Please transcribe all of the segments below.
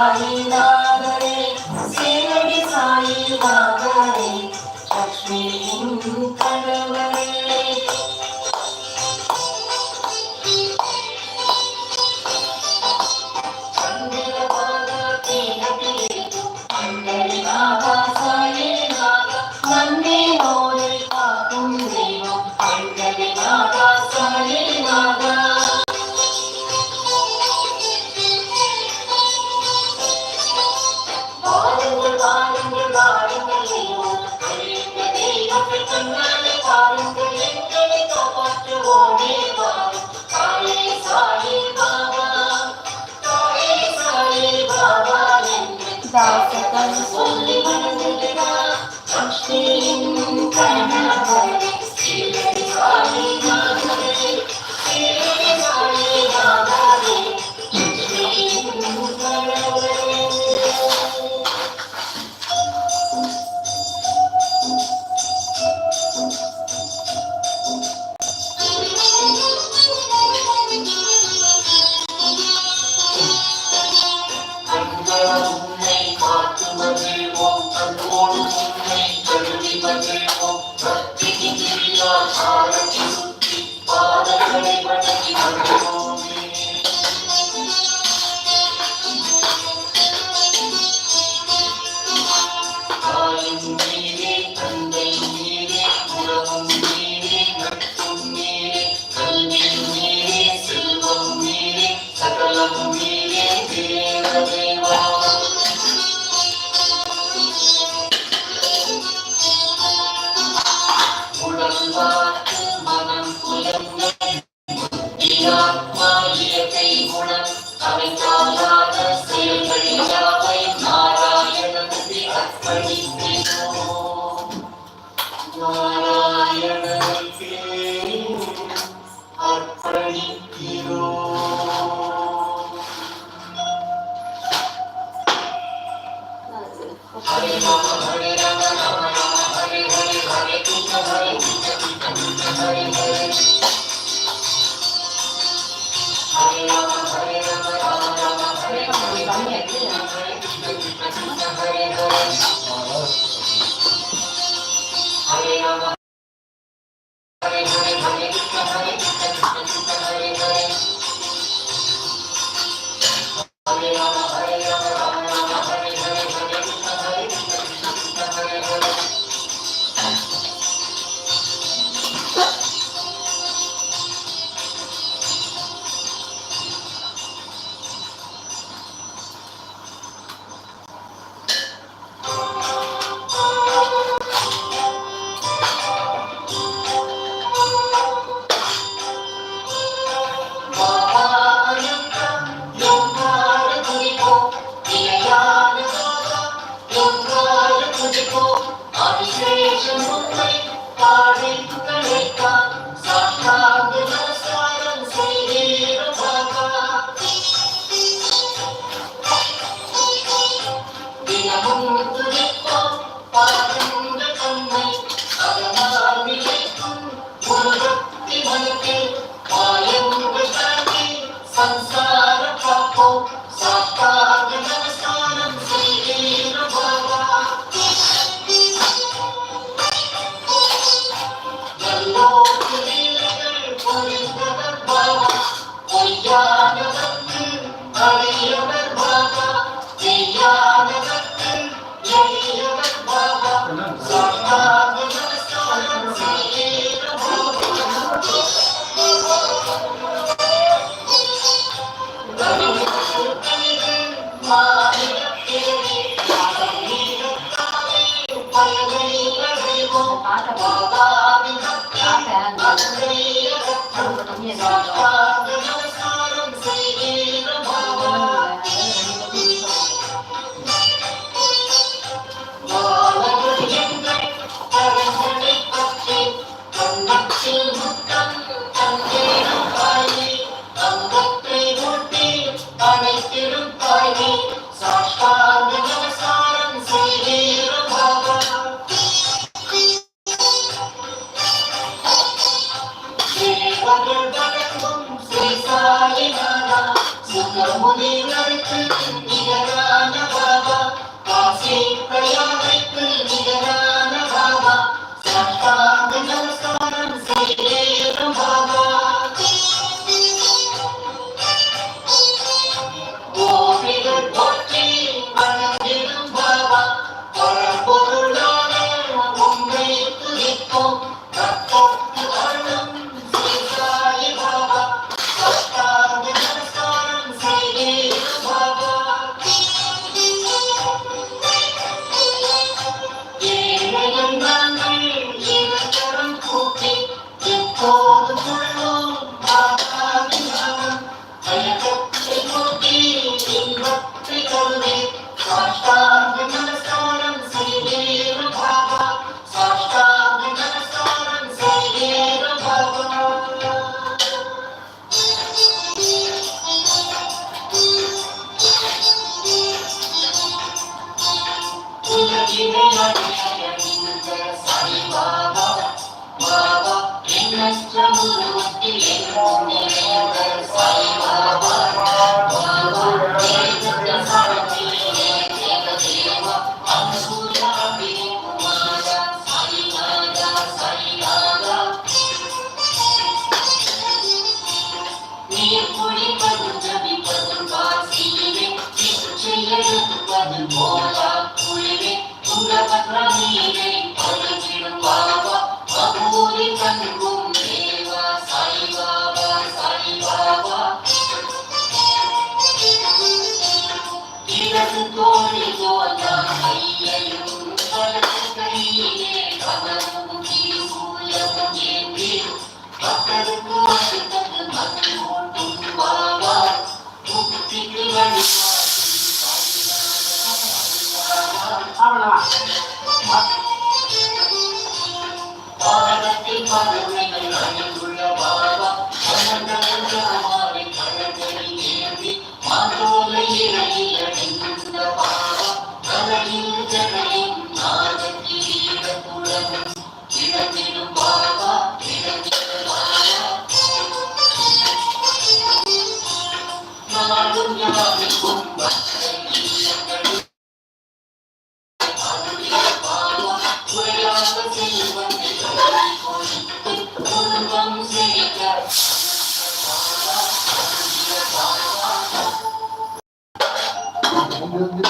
Ahina. Gracias. All Charlie, Kizzy, all the pretty, pretty, pretty, pretty, pretty, Obrigado. நிகரான பாபா சத்தாங்க நமஸ்காரம் செய்தேரும் பாபா அது போலா குருவி உலகமீனை பகிர்ந்திடும் பாபா. பகூரி தங்கும் தேவா சாய்பாபா சாய்பாபா. இடது தோழி தோன்றா ஐயையும் வலது கையிலே கவனமும் திருசூலமும் ஏந்தி பக்தருக்கு வாழ்த்தது மகன் ஓட்டும் பாபா. முக்திக்கு வழிபாடு பாவத்தை பாவத்தை Deus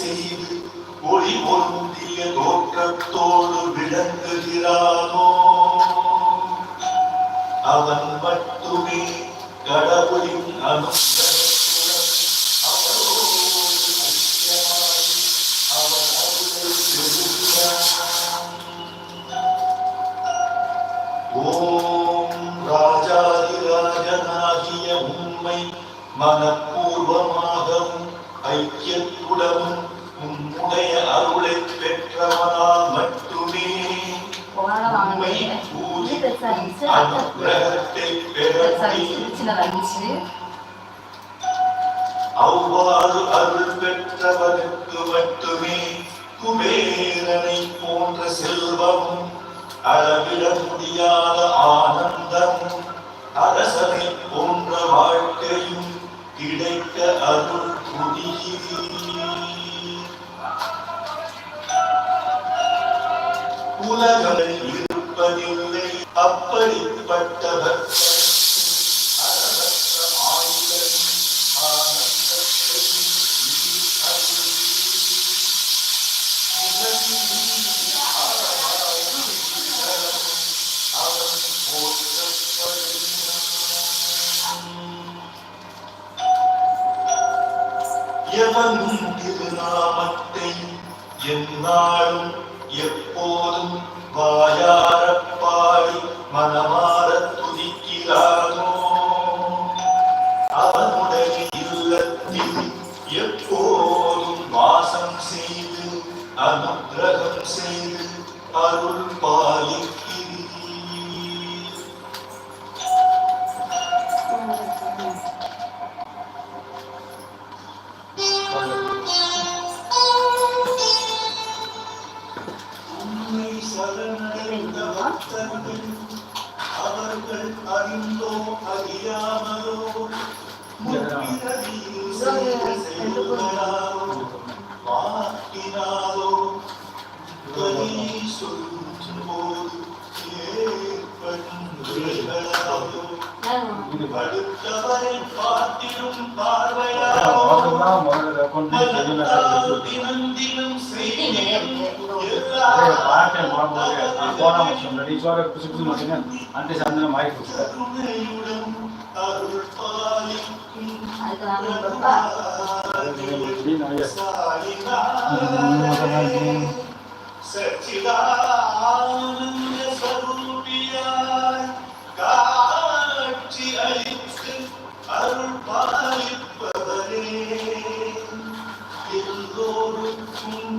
அறச்செயல்களை செய்து ஒளி ஒன்றிய தோற்றத்தோடு விளங்குகிறானோ? அவன் மட்டுமே கடவுளின் அனுகிரகத்துடன் ஓம் ராஜாதிராஜனாகிய உண்மை மனம் அவ்வாறு அருள் பெற்றவருக்கு மட்டுமே குபேரனை போன்ற செல்வமும் அளவிட முடியாத ஆனந்தமும் அரசனை போன்ற வாழ்க்கையும் கிடைக்க அருள் புரிகிறீர் உலகில் இருப்பதில்லை அப்படிப்பட்டவர். அளவற்ற திருநாமத்தை எந்நாளும் எப்போதும் வாயாரப்பாடி மனமாற துதிக்கிறார். அறிந்தோ அறியாமலோ முற்பிறவியில் செய்த செயல்களாலோ வாக்கினாலோ வழி சொல்லும் போது ஏற்படும் விளைகளாலோ அடுத்தவரை பார்த்திடும் பார்வையாலோ தினம் தினம் செய்திடும் பார்த்தேன் போகும்போது போன வருஷம் ரெடி புதுசு புதுசு மட்டும் அந்த சந்தனம் மாறி போச்சு சச்சிதானந்த ஸ்வரூபியாய் காட்சி அளித்து அருள் பாலிப்பவரே எல்லோருக்கும்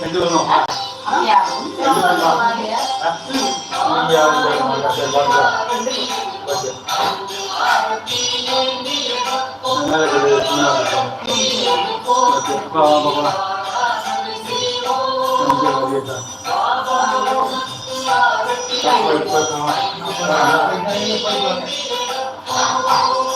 bình thường không dạ bình thường mà nghĩa bây giờ mình mình đặt tiền bao nhiêu bao nhiêu đây là cái gì cũng là bao nhiêu bao nhiêu bao nhiêu Hãy subscribe cho kênh Ghiền Mì Gõ Để không bỏ lỡ những video hấp dẫn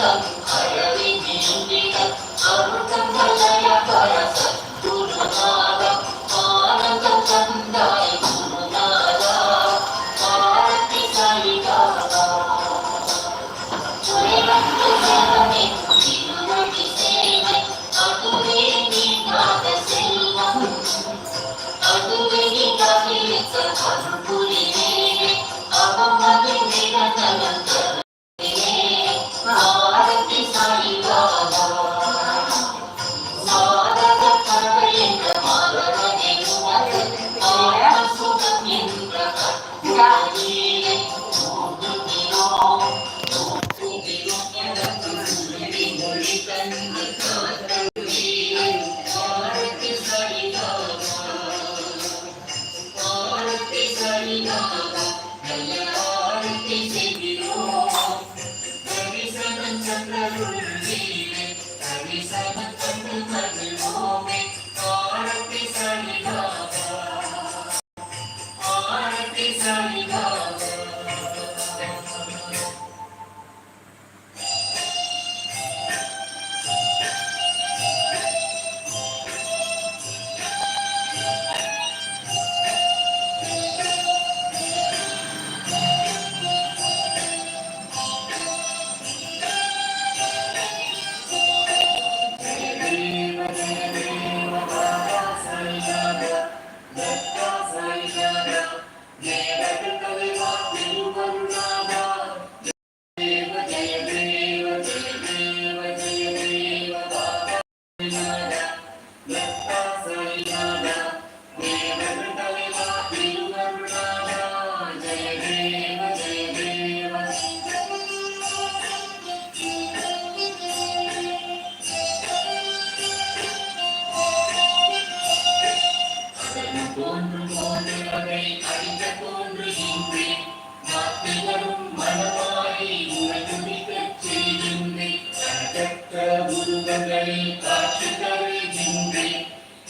난 하얀이 비춥니다 잘못한 여자 தோன்றும் போன்று அதை அறிந்த தோன்று இன்றி மாற்றிவரும் மனமாயை உனை துடிக்கச் செய்கின்றேன் கணக்கற்ற உருவங்களில் காட்சி தருகின்றேன்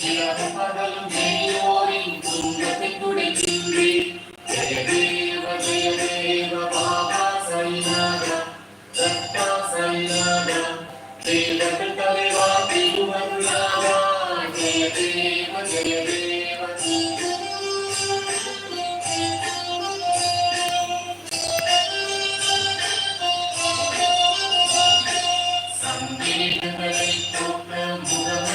இரவும் பகலும் பெரியோரின் துன்பத்தை துடைக்கின்றேன் ஜெய தேவ ஜெய தேவ பாபா சைநாதா சத்தா சைநாதா தேவர்கள் தலைவா திருவருளாவா ஜெய தேவ ஜெய தேவ